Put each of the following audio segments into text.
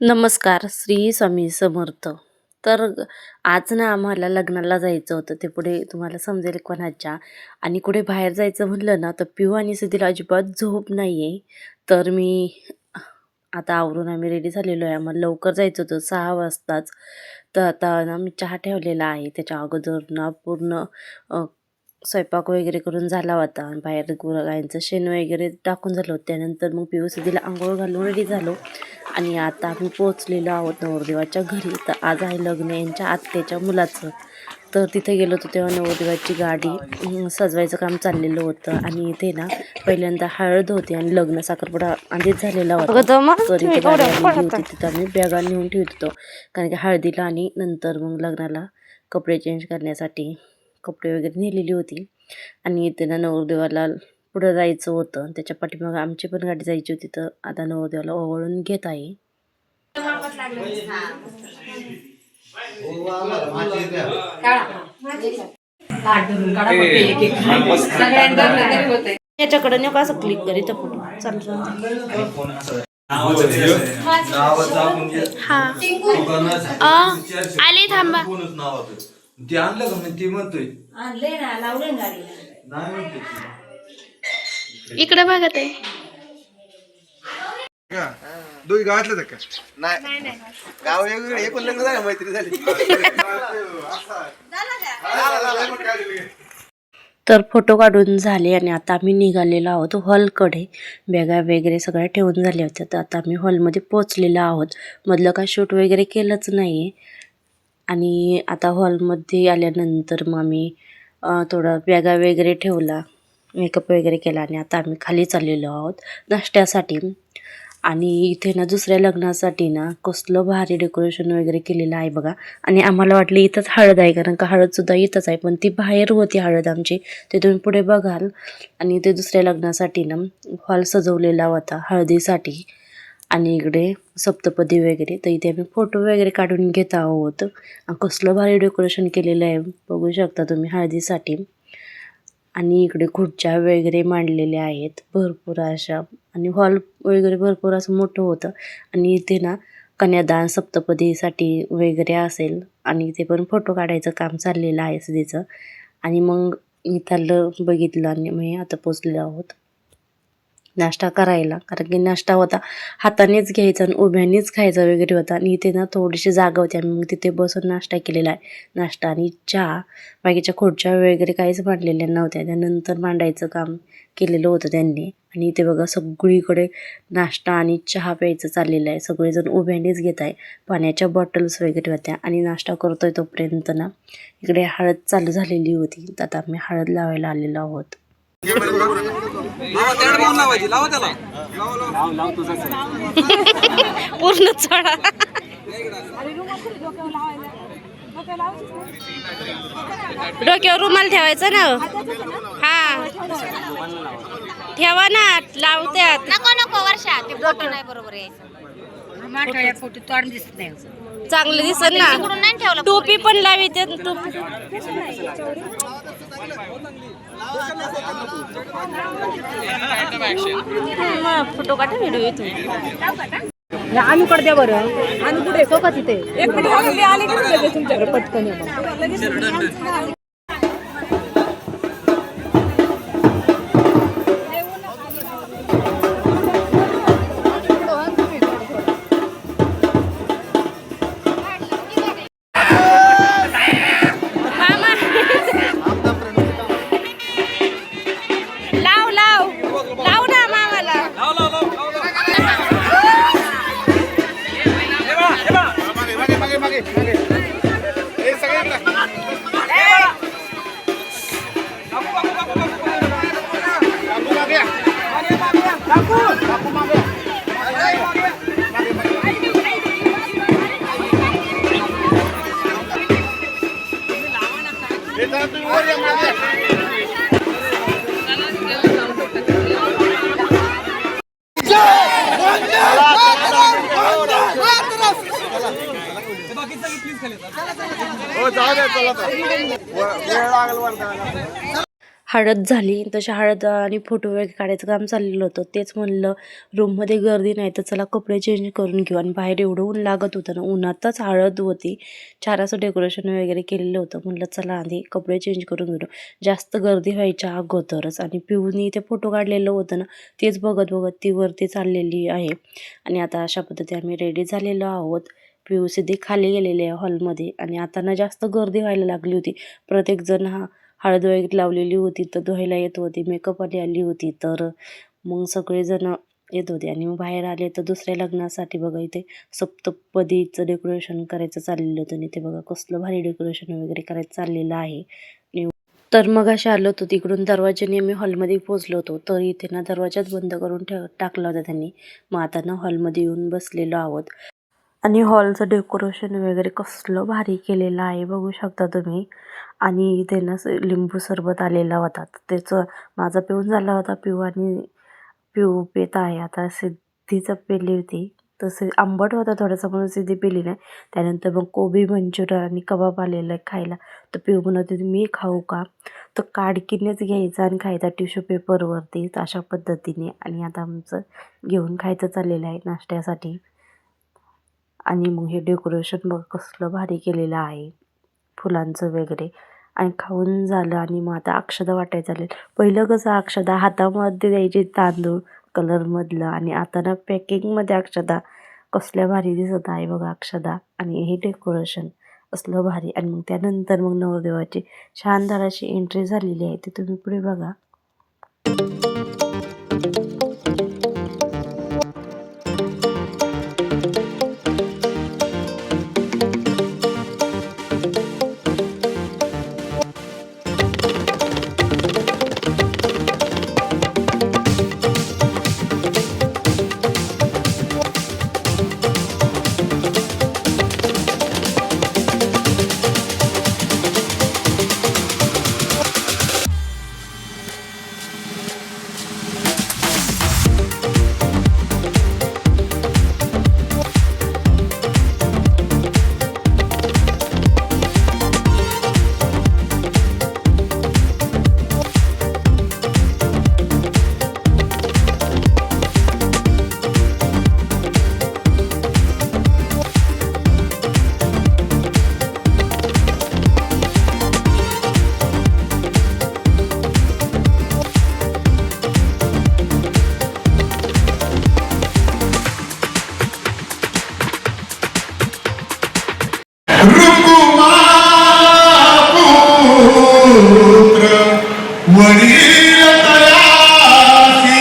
नमस्कार श्री स्वामी समर्थ. तर आज ना आम्हाला लग्नाला जायचं होतं ते पुढे तुम्हाला समजेल कोणाच्या. आणि कुठे बाहेर जायचं म्हणलं ना तर पिऊ आणि सिद्धीला अजिबात झोप नाही आहे तर मी आता आवरून आम्ही रेडी झालेलो आहे. आम्हाला लवकर जायचं होतं सहा वाजताच. तर आता ना मी चहा ठेवलेला आहे. त्याच्या अगोदर ना पूर्ण स्वयंपाक वगैरे करून झाला होता. आणि बाहेर गुरं शेण वगैरे टाकून झालं होतं. त्यानंतर मग पिऊ सिद्धीला आंघोळ घालून रेडी झालो. आणि आता आम्ही पोहोचलेलो आहोत नवरदेवाच्या घरी. तर आज आहे लग्न यांच्या आत्याच्या मुलाचं. तर तिथे गेलो होतो तेव्हा नवरदेवाची गाडी सजवायचं काम चाललेलं होतं. आणि इथे ना पहिल्यांदा हळद होती आणि लग्न साखरपुडा आधीच झालेला होता. तर इथे गाडी आलेली होती तिथं आम्ही बॅगा नेऊन ठेवत होतो. कारण की हळदीला आणि नंतर मग लग्नाला कपडे चेंज करण्यासाठी कपडे वगैरे नेलेली होती. आणि इथे ना नवरदेवाला पुढं जायचं होतं. त्याच्या पाठीमागं आमची पण गाडी जायची होती. तर आता नवरदेवाला ओवाळून घेत आहे. याच्याकडे नाही का असं क्लिक करीत फोटो. चालू. आले थांबा. ते आणलं का? मग ती म्हणतोय. आणले ना लावले ना गाडीला. नाही म्हणते. इकडे बघत आहे का? दोघी गावातलं का? नाही. गाव वेगवेगळे. एकूण लग्न झालं मैत्री झाली. तर फोटो काढून झाले आणि आता आम्ही निघालेलो आहोत हॉलकडे. बॅगा वगैरे सगळ्या ठेवून झाल्या होत्या. तर आता आम्ही हॉलमध्ये पोचलेलो आहोत. मधलं काय शूट वगैरे केलंच नाही आहे आणि आता हॉलमध्ये आल्यानंतर मग आम्ही अं, थोडा बॅगा वगैरे ठेवला. मेकअप वगैरे केला आणि आता आम्ही खाली चाललेलो आहोत नाश्त्यासाठी. आणि इथे ना दुसऱ्या लग्नासाठी ना कसलं भारी डेकोरेशन वगैरे केलेलं आहे बघा. आणि आम्हाला वाटलं इथंच हळद आहे कारण का हळदसुद्धा इथंच आहे पण ती बाहेर होती हळद आमची. ते तुम्ही पुढे बघाल. आणि ते दुसऱ्या लग्नासाठी ना हॉल सजवलेला होता हळदीसाठी. आणि इकडे सप्तपदी वगैरे तर इथे आम्ही फोटो वगैरे काढून घेत आहोत. कसलं भारी डेकोरेशन केलेलं आहे बघू शकता तुम्ही हळदीसाठी. आणि इकडे खुर्च्या वगैरे मांडलेल्या आहेत. भरपूर अशा आणि हॉल वगैरे भरपूर असं मोठं होतं. आणि इथे ना कन्यादान सप्तपदीसाठी वगैरे असेल आणि इथे पण फोटो काढायचं काम चाललेलं आहे सध्याचं. आणि मग इथलं बघितलं आणि मी आता पोचलेलो आहोत. नाश्ता करायला. कारण की नाश्ता होता. हातानेच घ्यायचा आणि उभ्यानेच खायचा वगैरे होता. आणि इथे ना थोडीशी जागा होती. आम्ही मग तिथे बसून नाश्ता केलेला आहे. नाश्ता आणि चहा. बाकीच्या खुर्च्या वगैरे काहीच मांडलेल्या नव्हत्या. त्यानंतर मांडायचं काम केलेलं होतं त्यांनी. आणि इथे बघा सगळीकडे नाश्ता आणि चहा प्यायचं चाललेलं आहे. सगळेजण उभ्यानेच घेत आहे. पाण्याच्या बॉटल्स वगैरे होत्या. आणि नाश्ता करतोय तोपर्यंत ना इकडे हळद चालू झालेली होती. तर आता आम्ही हळद लावायला आलेलो आहोत. पूर्ण चढा. डोक्यावर रुमाल ठेवायचा ना हा? ठेवा ना लावत्यात. नको नको वर्षा ते फोटो नाही बरोबर आहे फोटो तोड दिसत नाही. चांगलं दिसत ना. टोपी पण लावी ते टोपी फोटो काढा व्हिडिओ येतो आम्ही कडे बरं. आम्ही कुठे सोबत तिथे एक मिनिट आली की तुमच्याकडे? पटकन हो जाऊ द्या चला तर. व- वेळ लागेल वाटतं हळद झाली. तशी हळद आणि फोटो वगैरे काढायचं काम चाललेलं होतं. तेच म्हणलं रूममध्ये गर्दी नाही तर चला कपडे चेंज करून घेऊ. आणि बाहेर एवढं ऊन लागत होतं ना उन्हातच हळद होती. छान असं डेकोरेशन वगैरे केलेलं होतं. म्हणलं चला आधी कपडे चेंज करून घेऊ. जास्त गर्दी व्हायच्या अगोदरच आणि पिऊनी ते फोटो काढलेलं होतं ना तेच बघत बघत ती वरती चाललेली आहे. आणि आता अशा पद्धती आम्ही रेडी झालेलो आहोत. पिऊ सिद्धी खाली गेलेले आहे हॉलमध्ये आणि आता ना जास्त गर्दी व्हायला लागली होती. प्रत्येकजण हा हळद वगैरे लावलेली होती तर धुवायला येत होती मेकअपवाली आली होती तर मग सगळेजण येत होते. आणि मग बाहेर आले तर दुसऱ्या लग्नासाठी बघा इथे सप्तपदीचं डेकोरेशन करायचं चाललेलं होतं. आणि ते बघा कसलं भारी डेकोरेशन वगैरे करायचं चाललेलं आहे. तर मग अशा आलो होतो. तिकडून दरवाज्याने आम्ही हॉलमध्ये पोचलो होतो. तर इथे ना दरवाजाच बंद करून ठेव टाकला होता त्यांनी. मग आता ना हॉलमध्ये येऊन बसलेलो आहोत. आणि हॉलचं डेकोरेशन वगैरे कसलं भारी केलेलं आहे बघू शकता तुम्ही. आणि इथे ना लिंबू सरबत आलेला होता. तर त्याचं माझा पिऊन झाला होता पिऊ आणि पिऊ पेत आहे. आता सिद्धीचं पेली होती. तसे आंबट होता थोडासा म्हणून सिद्धी पेली नाही. त्यानंतर मग कोबी मंचुरियन आणि कबाब आलेलं आहे खायला. तर पिऊ म्हणत होती मी खाऊ का? तर काडकीनेच घ्यायचा आणि खायचा टिश्यू पेपरवरती तर अशा पद्धतीने. आणि आता आमचं घेऊन खायचं चाललेलं आहे नाश्त्यासाठी. आणि मग हे डेकोरेशन बघ कसलं भारी केलेलं आहे. फुलांचं वगैरे. आणि खाऊन झालं आणि मग आता अक्षदा वाटायचं झालं पहिलं कसं अक्षदा हातामध्ये द्यायची तांदूळ कलरमधलं आणि आता ना पॅकिंगमध्ये अक्षदा. कसल्या भारी दिसत आहे बघा अक्षदा. आणि हे डेकोरेशन असलं भारी. आणि मग त्यानंतर मग नवरदेवाची शानदार अशी एंट्री झालेली आहे. ती तुम्ही पुढे बघा. वडील तयासी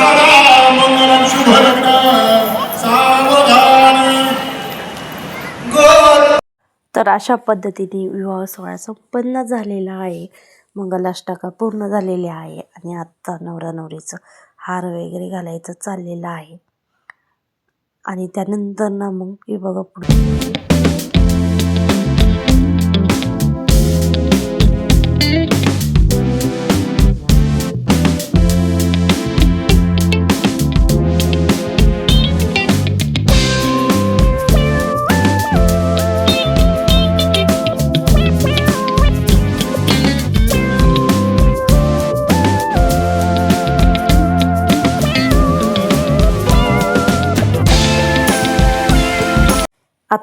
सदा मंगलम शुभलग्न तर अशा पद्धतीने विवाह सोहळा संपन्न झालेला आहे. मंगलाष्टका पूर्ण झालेली आहे आणि आत्ता नवरा नवरीचं हार वगैरे घालायचं चाललेलं आहे. आणि त्यानंतर ना मग हे बघा पुढे.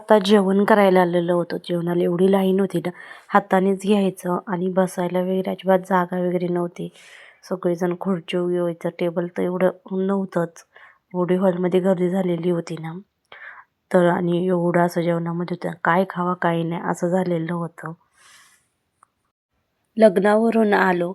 आत्ता जेवण करायला आलेलं होतं. जेवणाला एवढी लाईन होती ना हातानेच घ्यायचं आणि बसायला वगैरे अजिबात जागा वगैरे नव्हती. सगळेजण खुर्ची यायचं टेबल तर एवढं नव्हतंच. एवढी हॉलमध्ये गर्दी झालेली होती ना. तर आणि एवढं असं जेवणामध्ये होतं. काय खावा काय नाही असं झालेलं होतं. लग्नावरून आलो.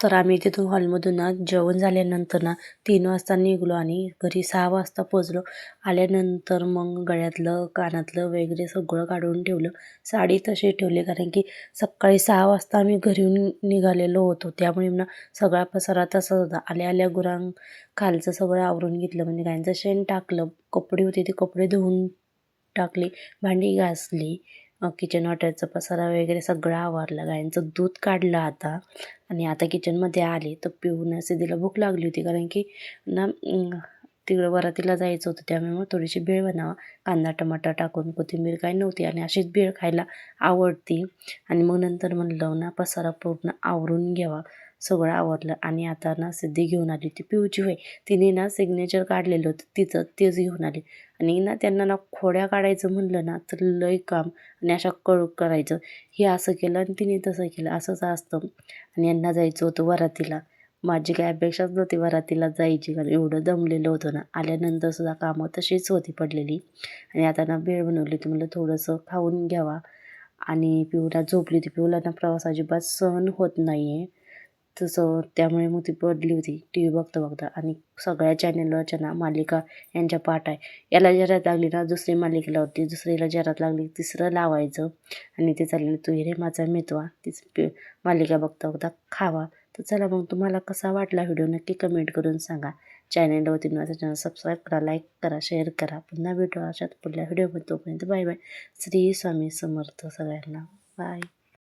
तर आम्ही तिथून हॉलमधून ना जेवण झाल्यानंतर ना तीन वाजता निघलो आणि घरी सहा वाजता पोचलो आल्यानंतर मग गळ्यातलं कानातलं वगैरे सगळं काढून ठेवलं. साडी तशी ठेवली कारण की सकाळी सहा वाजता आम्ही घरी निघालेलो होतो. त्यामुळे ना सगळा पसारा तसाच होता. आल्या आल्या गुरां खालचं सगळं आवरून घेतलं. म्हणजे गायचं शेण टाकलं. कपडे होते ते कपडे धुवून टाकले. भांडी घासली. किचन वाट्याचा पसारा वगैरे सगळं आवरलं. गायींचं दूध काढलं आता. आणि आता किचनमध्ये आले तर पिऊन असे तिला भूक लागली होती. कारण की ना तिकडं वरातीला जायचं होतं. त्यामुळे मग थोडीशी भेळ बनावा. कांदा टमाटा टाकून कोथिंबीर काही नव्हती. आणि अशीच भेळ खायला आवडती. आणि मग नंतर म्हणलं ना पसारा पूर्ण आवरून घ्यावा. सगळं आवरलं आणि आता ना सिद्धी घेऊन आली ती पिऊची होय. तिने ना सिग्नेचर काढलेलं होतं. तिचं तेच घेऊन आली. आणि ना त्यांना ना खोड्या काढायचं म्हणलं ना तर लय काम आणि अशा कळ करायचं. हे असं केलं आणि तिने तसं केलं. असंच असतं. आणि यांना जायचं होतं वरातीला. माझी काय अपेक्षाच नव्हती वरातीला जायची. कारण एवढं दमलेलं होतं ना. आल्यानंतर सुद्धा कामं तशीच होती पडलेली. आणि आता ना भेळ बनवली होती. म्हणलं थोडंसं खाऊन घ्यावा. आणि पिऊला झोपली होती. पिऊला ना प्रवास अजिबात सहन होत नाही आहे तसं त्यामुळे मग ती पडली होती. टी व्ही बघता बघता. आणि सगळ्या चॅनेलवरच्या ना मालिका यांच्या पाठ आहे. याला जरात लागली ना दुसरी मालिकेला होती. दुसरीला जरात लागली तिसरं लावायचं. आणि ते चाललेलं तू रे माझा मितवा. तीच मालिका बघता बघता खावा. तर चला मग तुम्हाला कसा वाटला व्हिडिओ नक्की कमेंट करून सांगा. चॅनेलवरती माझा चॅनल सबस्क्राईब करा लाईक करा शेअर करा. पुन्हा भेटू अशात पुढल्या व्हिडिओमध्ये तोपर्यंत बाय बाय श्री स्वामी समर्थ सगळ्यांना. बाय